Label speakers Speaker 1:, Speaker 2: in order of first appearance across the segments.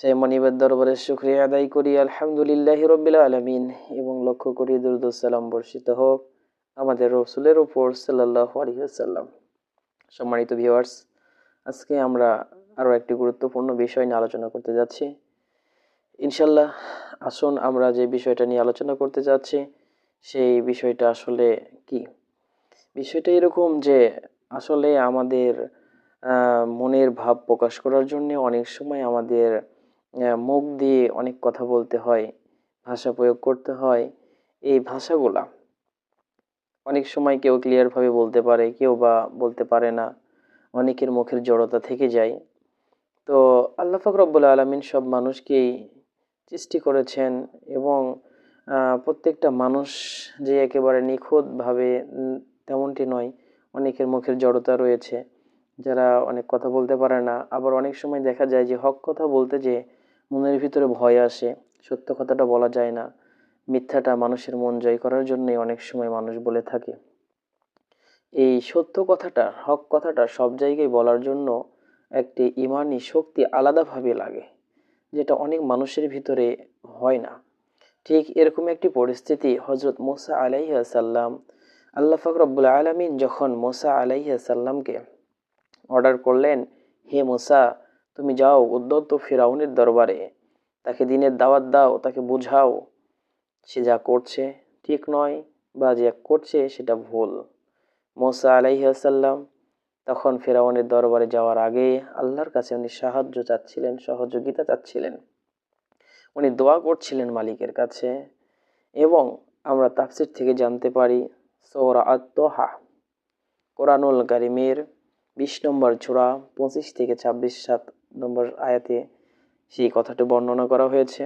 Speaker 1: সেই মনিবের দরবারে শুক্রিয়া আদায় করি, আলহামদুলিল্লাহ রবিল আলমিন। এবং লক্ষ্য করি দুরুদুসালাম বর্ষিত হোক আমাদের রসুলের ওপর সাল্লাহ আলহিহাল্লাম সম্মানিত ভিউয়ার্স, আজকে আমরা আরও একটি গুরুত্বপূর্ণ বিষয় নিয়ে আলোচনা করতে যাচ্ছি। ইনশাল্লাহ আসুন আমরা যে বিষয়টা নিয়ে আলোচনা করতে যাচ্ছি, সেই বিষয়টা আসলে কি? বিষয়টা এরকম যে আসলে আমাদের মনের ভাব প্রকাশ করার জন্য অনেক সময় আমাদের মুখ দিয়ে অনেক কথা বলতে হয়, ভাষা প্রয়োগ করতে হয়, এই ভাষাগুলা অনেক সময় কেউ ক্লিয়ারভাবে বলতে পারে, কেউ বা বলতে পারে না, অনেকের মুখের জড়তা থেকে যায়। তো আল্লাহ ফকরবুল আলমিন সব মানুষকেই সৃষ্টি করেছেন এবং প্রত্যেকটা মানুষ যে একেবারে নিখুঁতভাবে তেমনটি নয়, অনেকের মুখের জড়তা রয়েছে। যারা অনেক কথা বলতে পারে না, আবার অনেক সময় দেখা যায় যে হক কথা বলতে যে মনের ভিতরে ভয় আসে, সত্য কথাটা বলা যায় না। মিথ্যাটা মানুষের মন জয় করার জন্যই অনেক সময় মানুষ বলে থাকে। এই সত্য কথাটা, হক কথাটা সব জায়গায় বলার জন্য একটি ইমানি শক্তি আলাদাভাবে লাগে, যেটা অনেক মানুষের ভিতরে হয় না। ঠিক এরকম একটি পরিস্থিতি হজরত মোসা আলাইসাল্লাম আল্লাহ ফকরবুল আলমিন যখন মোসা আলাইসাল্লামকে অর্ডার করলেন, হে মোসা, তুমি যাও উদ্যত ফিরাউনের দরবারে, তাকে দিনের দাওয়াত দাও, তাকে বুঝাও। সে যা করছে ঠিক নয় বা যা করছে সেটা ভুল। মোসা আলাইসাল্লাম তখন ফেরাউনের দরবারে যাওয়ার আগে আল্লাহর কাছে উনি সাহায্য চাচ্ছিলেন, সহযোগিতা চাচ্ছিলেন। উনি দোয়া করছিলেন মালিকের কাছে এবং আমরা তাফসির থেকে জানতে পারি সৌরা আত্মহা কোরআনুল কারিমের বিশ নম্বর ছোড়া পঁচিশ থেকে ছাব্বিশ সাত নম্বর আয়াতে সেই কথাটি বর্ণনা করা হয়েছে।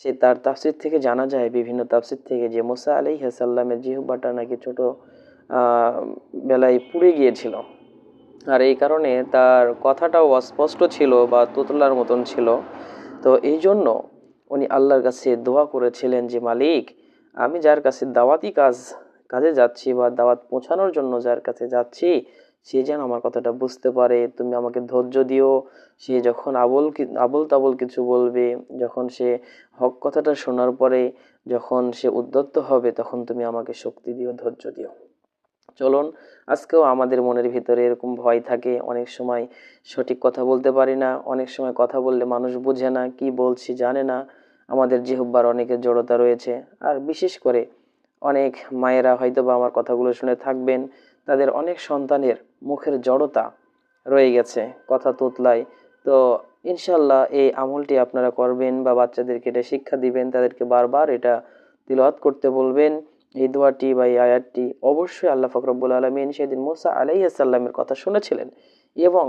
Speaker 1: সে তার তাফসির থেকে জানা যায়, বিভিন্ন তাফসির থেকে যে মোসা আলি হাসাল্লামের জিহুবাটা নাকি ছোট বেলায় পুড়ে গিয়েছিল। আর এই কারণে তার কথাটাও অস্পষ্ট ছিল বা তোতলার মতন ছিল। তো এই জন্য উনি আল্লাহর কাছে দোয়া করেছিলেন যে, মালিক, আমি যার কাছে দাওয়াতি কাজ, কাজে যাচ্ছি বা দাওয়াত পৌঁছানোর জন্য যার কাছে যাচ্ছি সে যেন আমার কথাটা বুঝতে পারে, তুমি আমাকে ধৈর্য দিও। সে যখন আবল আবল তাবল কিছু বলবে, যখন সে হক কথাটা শোনার পরে যখন সে উদ্যত্ত হবে, তখন তুমি আমাকে শক্তি দিও, ধৈর্য দিও। চলুন, আজকেও আমাদের মনের ভিতরে এরকম ভয় থাকে, অনেক সময় সঠিক কথা বলতে পারি না, অনেক সময় কথা বললে মানুষ বুঝে না, কি বলছি জানে না। আমাদের জিহব্বার অনেকের জড়তা রয়েছে। আর বিশেষ করে অনেক মায়েরা হয়তো বা আমার কথাগুলো শুনে থাকবেন তাদের অনেক সন্তানের মুখের জড়তা রয়ে গেছে, কথা তোতলায়। তো ইনশাল্লাহ এই আমলটি আপনারা করবেন বা বাচ্চাদেরকে এটা শিক্ষা দিবেন, তাদেরকে বারবার এটা তিলওয়াত করতে বলবেন। এই দোয়াটি বা এই আয়াতটি অবশ্যই আল্লাহ ফকরবুল আলমিন সেদিন মোসা আলাইসাল্লামের কথা শুনেছিলেন এবং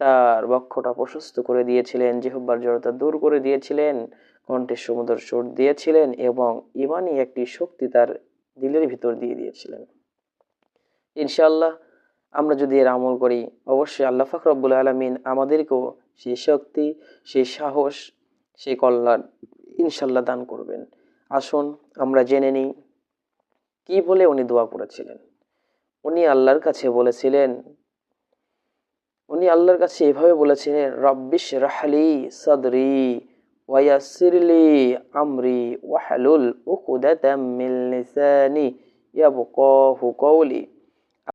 Speaker 1: তার বক্ষটা প্রশস্ত করে দিয়েছিলেন জেহব্বার জড়তা দূর করে দিয়েছিলেন কণ্ঠের সমুদ্র সুর দিয়েছিলেন এবং ইমানি একটি শক্তি তার দিলের ভিতর দিয়ে দিয়েছিলেন। ইনশাল্লাহ আমরা যদি এর আমল করি, অবশ্যই আল্লাহ ফখরবুল আলমিন আমাদেরকেও সেই শক্তি সেই সাহস সেই কল্যাণ ইনশাল্লাহ দান করবেন। আসুন, আমরা জেনে নিই, কি বলে উনি দোয়া করেছিলেন? উনি আল্লাহর কাছে বলেছিলেন, উনি আল্লাহর কাছে এভাবে বলেছিলেন রব্বিশ রাহলি সদরি ওয়াসিরলি আমরি ওয়াহালুল উকুদাতাম মিন লিসানি ইয়াবকাহু কওলি।